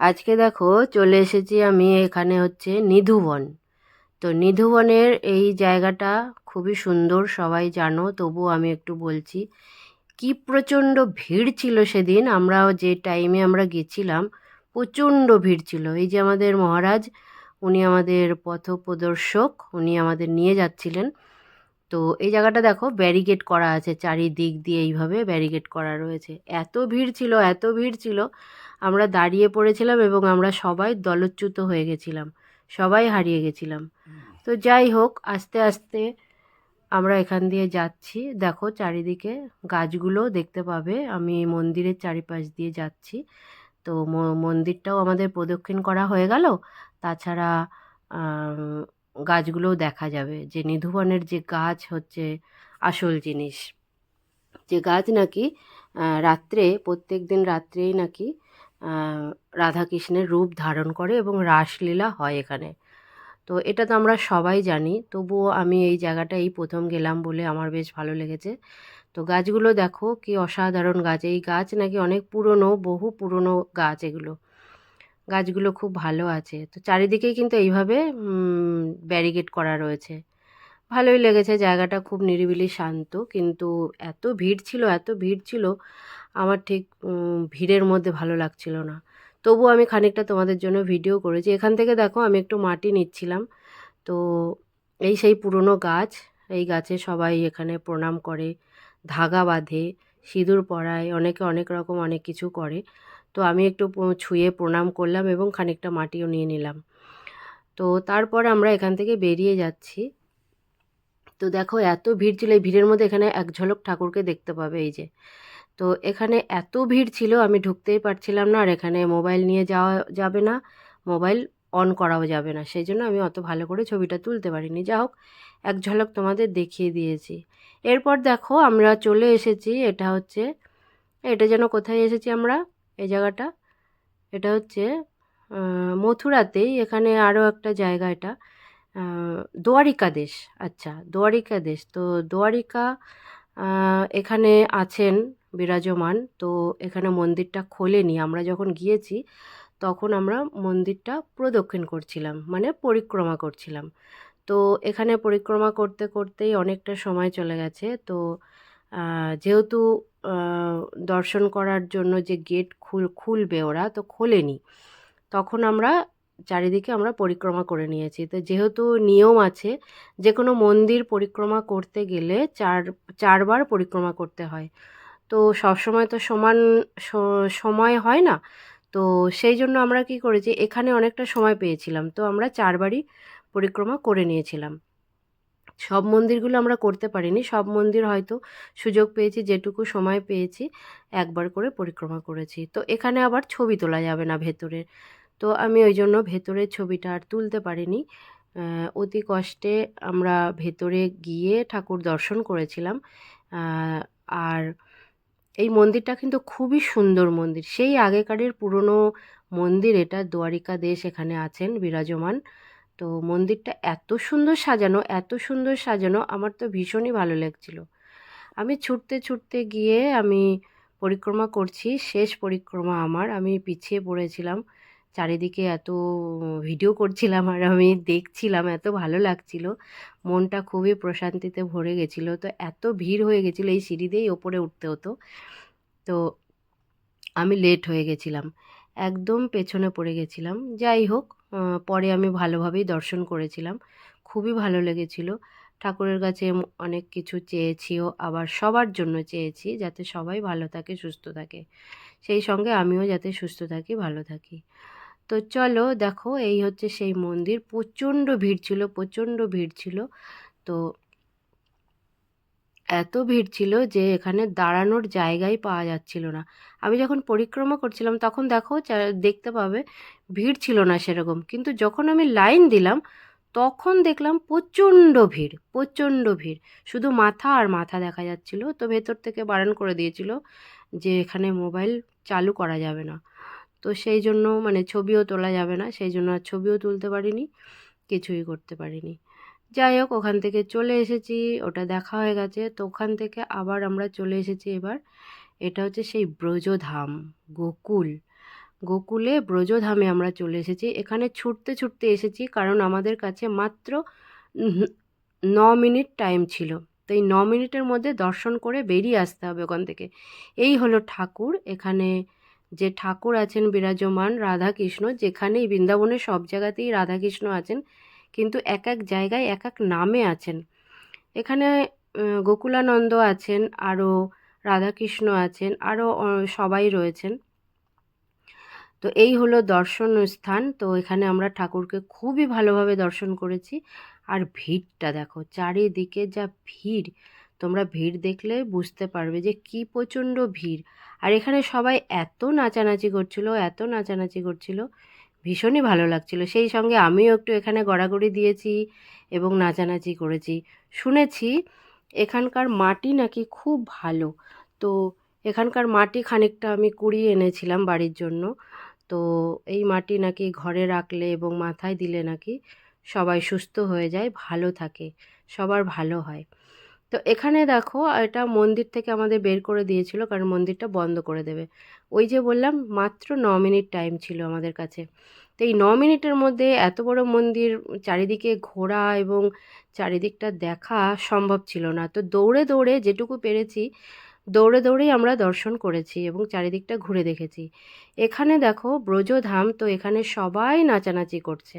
আজকে দেখো চলে এসেছি আমি এখানে হচ্ছে নিধুবন তো নিধুবনের এই জায়গাটা খুবই সুন্দর, সবাই জানো, তবু আমি একটু বলছি। কি প্রচণ্ড ভিড় ছিল সেদিন, আমরা যে টাইমে আমরা গেছিলাম, প্রচণ্ড ভিড় ছিল। এই যে আমাদের মহারাজ, উনি আমাদের পথপ্রদর্শক, উনি আমাদের নিয়ে যাচ্ছিলেন। তো এই জায়গাটা দেখো ব্যারিকেড করা আছে চারিদিক দিয়ে এইভাবে ব্যারিকেড করা রয়েছে। এত ভিড় ছিল, এত ভিড় ছিল আমরা দাঁড়িয়ে পড়েছিলাম এবং আমরা সবাই দলচ্যুত হয়ে গেছিলাম। সবাই হারিয়ে গেছিলাম। তো যাই হোক, আস্তে আস্তে আমরা এখান দিয়ে যাচ্ছি। দেখো চারিদিকে গাছগুলো দেখতে পাবে। আমি মন্দিরের চারিপাশ দিয়ে যাচ্ছি। তো মন্দিরটাও আমাদের প্রদক্ষিণ করা হয়ে গেল। তাছাড়া গাছগুলোও দেখা যাবে। যে নিধুবনের যে গাছ হচ্ছে আসল জিনিস। যে গাছ নাকি রাত্রে প্রত্যেক দিন রাত্রেই নাকি রাধাকৃষ্ণের রূপ ধারণ করে এবং রাসলীলা হয় এখানে। তো এটা তো আমরা সবাই জানি, তবুও আমি এই জায়গাটা, এই প্রথম গেলাম বলে আমার বেশ ভালো লেগেছে। তো গাছগুলো দেখো, কি অসাধারণ গাছ। এই গাছ নাকি অনেক পুরনো, বহু পুরনো গাছ এগুলো। গাছগুলো খুব ভালো আছে। তো চারিদিকেই কিন্তু এইভাবে ব্যারিকেড করা রয়েছে। ভালোই লেগেছে, জায়গাটা খুব নিরিবিলি শান্ত, কিন্তু এত ভিড় ছিল, এত ভিড় ছিল আমার ঠিক ভিড়ের মধ্যে ভালো লাগছিল না। তবু আমি খানিকটা তোমাদের জন্য ভিডিও করেছি। এখান থেকে দেখো আমি একটু মাটি নিচ্ছিলাম। তো এই সেই পুরনো গাছ, এই গাছে সবাই এখানে প্রণাম করে, ধাগা বাঁধে, সিঁদুর পরায়, অনেকে অনেক রকম অনেক কিছু করে। তো আমি একটু ছুঁয়ে প্রণাম করলাম এবং খানিকটা মাটিও নিয়ে নিলাম। তো তারপর আমরা এখান থেকে বেরিয়ে যাচ্ছি। তো দেখো এত ভিড় ছিল, এই ভিড়ের মধ্যে এখানে এক ঝলক ঠাকুরকে দেখতে পাবে এই যে। তো এখানে এত ভিড় ছিল, আমি ঢুকতেই পারছিলাম না আর এখানে মোবাইল নিয়ে যাওয়া যাবে না, মোবাইল অন করাও যাবে না। সেই জন্য আমি অত ভালো করে ছবিটা তুলতে পারিনি। যা হোক, এক ঝলক তোমাদের দেখিয়ে দিয়েছি। এরপর দেখো, আমরা চলে এসেছি, এটা হচ্ছে, এটা যেন কোথায় এসেছি আমরা, এই জায়গাটা? এটা হচ্ছে মথুরাতেই এখানে আরও একটা জায়গা এটা দোয়ারিকা দেশ। আচ্ছা দোয়ারিকা দেশ। তো দোয়ারিকা এখানে আছেন বিরাজমান। তো এখানে মন্দিরটা খোলেনি। আমরা যখন গিয়েছি, তখন আমরা মন্দিরটা প্রদক্ষিণ করছিলাম মানে পরিক্রমা করছিলাম। তো এখানে পরিক্রমা করতে করতেই অনেকটা সময় চলে গেছে। তো যেহেতু দর্শন করার জন্য যে গেট খুল, খুলবে ওরা, তো খোলেনি। তখন আমরা চারিদিকে আমরা পরিক্রমা করে নিয়েছি। তো যেহেতু নিয়ম আছে যে কোনো মন্দির পরিক্রমা করতে গেলে চার, চারবার পরিক্রমা করতে হয়। তো সবসময় তো সমান সময় হয় না। তো সেই জন্য আমরা কি করেছি, এখানে অনেকটা সময় পেয়েছিলাম। তো আমরা চারবারই পরিক্রমা করে নিয়েছিলাম। সব মন্দিরগুলো আমরা করতে পারিনি। সব মন্দির হয়তো সুযোগ পেয়েছি, যেটুকু সময় পেয়েছি, একবার করে পরিক্রমা করেছি। তো এখানে আবার ছবি তোলা যাবে না ভেতরে। তো আমি ওই জন্য ভেতরের ছবিটা আর তুলতে পারিনি। অতি কষ্টে আমরা ভেতরে গিয়ে ঠাকুর দর্শন করেছিলাম। আর এই মন্দিরটা কিন্তু খুবই সুন্দর মন্দির। সেই আগেকারের পুরনো মন্দির এটা, দ্বারিকা দেশ এখানে আছেন, বিরাজমান। তো মন্দিরটা এত সুন্দর সাজানো, এত সুন্দর সাজানো, আমার তো ভীষণই ভালো লাগছিল। আমি ছুটতে ছুটতে গিয়ে আমি পরিক্রমা করছি, শেষ পরিক্রমা আমার। আমি পিছিয়ে পড়েছিলাম। চারিদিকে এত ভিডিও করছিলাম আর আমি দেখছিলাম, এত ভালো লাগছিল। মনটা খুবই প্রশান্তিতে ভরে গেছিল। তো এত ভিড় হয়ে গেছিল, এই সিঁড়ি দিয়েই ওপরে উঠতে হতো। তো আমি লেট হয়ে গেছিলাম। একদম পেছনে পড়ে গেছিলাম। যাই হোক পরে আমি ভালোভাবেই দর্শন করেছিলাম। খুবই ভালো লেগেছিল। ঠাকুরের কাছে অনেক কিছু চেয়েছিও, আবার সবার জন্য চেয়েছি যাতে সবাই ভালো থাকে, সুস্থ থাকে। সেই সঙ্গে আমিও যাতে সুস্থ থাকি, ভালো থাকি। তো চলো দেখো, এই হচ্ছে সেই মন্দির। প্রচণ্ড ভিড় ছিল, প্রচণ্ড ভিড় ছিল। তো এত ভিড় ছিল যে এখানে দাঁড়ানোর জায়গাই পাওয়া যাচ্ছিল না। আমি যখন পরিক্রমা করছিলাম, তখন দেখো দেখতে পাবে, ভিড় ছিল না সেরকম। কিন্তু যখন আমি লাইন দিলাম, তখন দেখলাম প্রচণ্ড ভিড় প্রচণ্ড ভিড়। শুধু মাথা আর মাথা দেখা যাচ্ছিল। তো ভেতর থেকে বারণ করে দিয়েছিল যে এখানে মোবাইল চালু করা যাবে না। তো সেই জন্য মানে ছবিও তোলা যাবে না, সেই জন্য আর ছবিও তুলতে পারিনি, কিছুই করতে পারিনি। যাই হোক, ওখান থেকে চলে এসেছি, ওটা দেখা হয়ে গেছে, তো ওখান থেকে আবার আমরা চলে এসেছি এবার। এটা হচ্ছে সেই ব্রজধাম, গোকুল। গোকুলে, ব্রজধামে আমরা চলে এসেছি। এখানে ছুটতে ছুটতে এসেছি, কারণ আমাদের কাছে মাত্র ন মিনিট টাইম ছিল। তো এই ন মিনিটের মধ্যে দর্শন করে বেরিয়ে আসতে হবে ওখান থেকে। এই হলো ঠাকুর, এখানে যে ঠাকুর আছেন বিরাজমান রাধাকৃষ্ণ, যেখানেই বৃন্দাবনের সব জায়গাতেই রাধাকৃষ্ণ আছেন, কিন্তু এক এক জায়গায় এক এক নামে আছেন। এখানে গোকুলানন্দ আছেন, আরও রাধাকৃষ্ণ আছেন, আরও সবাই রয়েছেন। তো এই হলো দর্শন স্থান। তো এখানে আমরা ঠাকুরকে খুবই ভালোভাবে দর্শন করেছি। আর ভিড়টা দেখো, চারিদিকে যা ভিড়, তোমরা ভিড় দেখলে বুঝতে পারবে যে কি প্রচণ্ড ভিড়। আর এখানে সবাই এত নাচানাচি করছিল, এত নাচানাচি করছিল, ভীষণই ভালো লাগছিল। সেই সঙ্গে আমিও একটু এখানে গড়াগড়ি দিয়েছি এবং নাচানাচি করেছি। শুনেছি এখানকার মাটি নাকি খুব ভালো। তো এখানকার মাটি খানিকটা আমি কুড়িয়ে এনেছিলাম বাড়ির জন্য। তো এই মাটি নাকি ঘরে রাখলে এবং মাথায় দিলে নাকি সবাই সুস্থ হয়ে যায়, ভালো থাকে, সবার ভালো হয়। তো এখানে দেখো, এটা মন্দির থেকে আমাদের বের করে দিয়েছিল, কারণ মন্দিরটা বন্ধ করে দেবে। ওই যে বললাম, মাত্র ন মিনিট টাইম ছিল আমাদের কাছে। তো এই ন মিনিটের মধ্যে এত বড় মন্দির চারিদিকে ঘোরা এবং চারিদিকটা দেখা সম্ভব ছিল না। তো দৌড়ে দৌড়ে যেটুকু পেরেছি, দৌড়ে দৌড়েই আমরা দর্শন করেছি এবং চারিদিকটা ঘুরে দেখেছি। এখানে দেখো, ব্রজধাম, তো এখানে সবাই নাচানাচি করছে।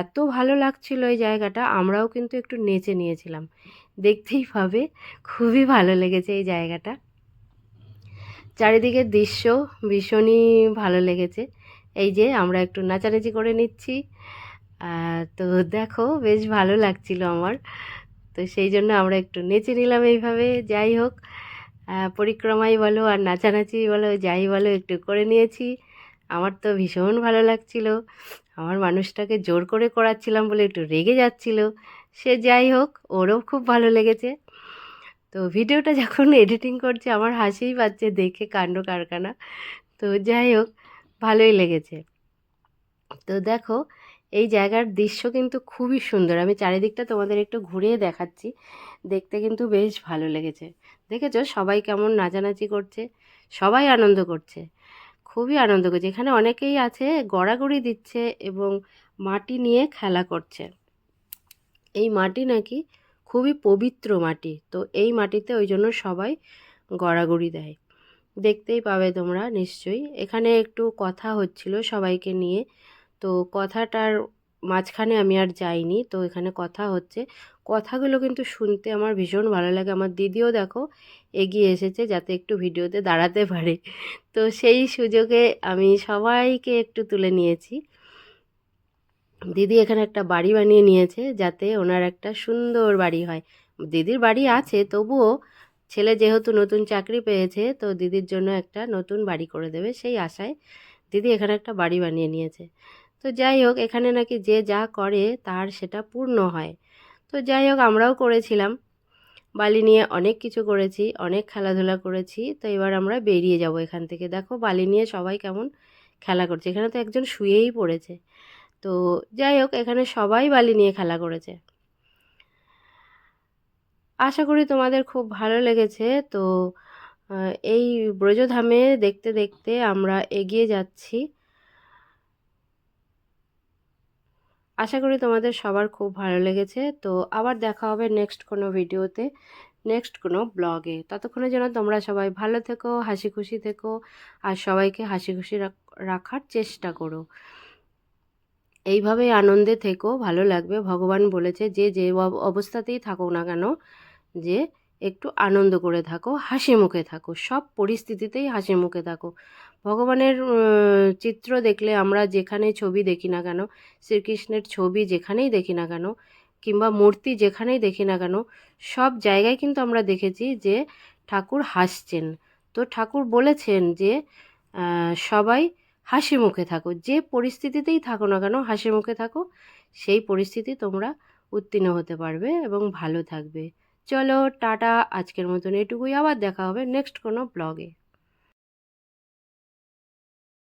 এত ভালো লাগছিল এই জায়গাটা, আমরাও কিন্তু একটু নেচে নিয়েছিলাম। দেখতেই পাবে। খুবই ভালো লেগেছে এই জায়গাটা। চারিদিকের দৃশ্য ভীষণই ভালো লেগেছে। এই যে আমরা একটু নাচানাচি করে নিচ্ছি। তো দেখো, বেশ ভালো লাগছিল আমার। তো সেই জন্য আমরা একটু নেচে নিলাম এইভাবে। যাই হোক পরিক্রমাই বলো আর নাচানাচি বলো, যাই বলো, একটু করে নিয়েছি। আমার তো ভীষণ ভালো লাগছিল। আমার মানুষটাকে জোর করে করাচ্ছিলাম বলে একটু রেগে যাচ্ছিল। সে যাই হোক, ওরও খুব ভালো লেগেছে। তো ভিডিওটা যখন এডিটিং করছে, আমার হাসিই পাচ্ছে দেখে কাণ্ড কারখানা। তো যাই হোক, ভালোই লেগেছে। তো দেখো, এই জায়গার দৃশ্য কিন্তু খুবই সুন্দর। আমি চারিদিকটা তোমাদের একটু ঘুরিয়ে দেখাচ্ছি। দেখতে কিন্তু বেশ ভালো লেগেছে। দেখেছ? সবাই কেমন নাচানাচি করছে, সবাই আনন্দ করছে, খুবই আনন্দ করছে। এখানে অনেকেই আছে, গড়াগড়ি দিচ্ছে এবং মাটি নিয়ে খেলা করছে। এই মাটি নাকি খুবই পবিত্র মাটি। তো এই মাটিতে ওই জন্য সবাই গড়াগড়ি দেয়। দেখতেই পাবে তোমরা নিশ্চয়ই। এখানে একটু কথা হচ্ছিল সবাইকে নিয়ে। তো কথাটার মাঝখানে আমি আর যাইনি। তো এখানে কথা হচ্ছে। কথাগুলো কিন্তু শুনতে আমার ভীষণ ভালো লাগে। আমার দিদিও দেখো এগিয়ে এসেছে যাতে একটু ভিডিওতে দাঁড়াতে পারে। তো সেই সুযোগে আমি সবাইকে একটু তুলে নিয়েছি। দিদি এখানে একটা বাড়ি বানিয়ে নিয়েছে যাতে ওনার একটা সুন্দর বাড়ি হয়। দিদির বাড়ি আছে, তবুও ছেলে যেহেতু নতুন চাকরি পেয়েছে, তো দিদির জন্য একটা নতুন বাড়ি করে দেবে সেই আশায় দিদি এখানে একটা বাড়ি বানিয়ে নিয়েছে। তো যাই হোক, এখানে নাকি যে যা করে তার সেটা পূর্ণ হয়। তো যাই হোক, আমরাও করেছিলাম। বালি নিয়ে অনেক কিছু করেছি, অনেক খেলাধুলা করেছি, তো এবার আমরা বেরিয়ে যাব এখান থেকে। দেখো, বালি নিয়ে সবাই কেমন খেলা করছে। এখানে তো একজন শুয়েই পড়েছে। তো যাই হোক, এখানে সবাই বালি নিয়ে খেলা করেছে। আশা করি তোমাদের খুব ভালো লেগেছে। তো এই ব্রজধামে দেখতে দেখতে আমরা এগিয়ে যাচ্ছি। আশা করি তোমাদের সবার খুব ভালো লেগেছে। তো, আবার দেখা হবে নেক্সট কোনো ভিডিওতে নেক্সট কোনো ব্লগে। ততক্ষণে যেন তোমরা সবাই ভালো থেকো, হাসি খুশি থেকো, আর সবাইকে হাসি খুশি রাখার চেষ্টা করো। এইভাবেই আনন্দে থেকো, ভালো লাগবে। ভগবান বলেছে যে যে অব- অবস্থাতেই থাকো না কেন, যে একটু আনন্দ করে থাকো, হাসি মুখে থাকো, সব পরিস্থিতিতেই হাসি মুখে থাকো। ভগবানের চিত্র দেখলে আমরা যেখানে ছবি দেখি না কেন, শ্রীকৃষ্ণের ছবি যেখানেই দেখি না কেন, কিংবা মূর্তি যেখানেই দেখি না কেন, সব জায়গায় কিন্তু আমরা দেখেছি যে ঠাকুর হাসছেন। তো ঠাকুর বলেছেন যে সবাই হাসি মুখে থাকো। যে পরিস্থিতিতেই থাকো না কেন, হাসি মুখে থাকো, সেই পরিস্থিতি তোমরা উত্তীর্ণ হতে পারবে এবং ভালো থাকবে। চলো, টাটা। আজকের মতন এটুকুই। আবার দেখা হবে নেক্সট কোনো ব্লগে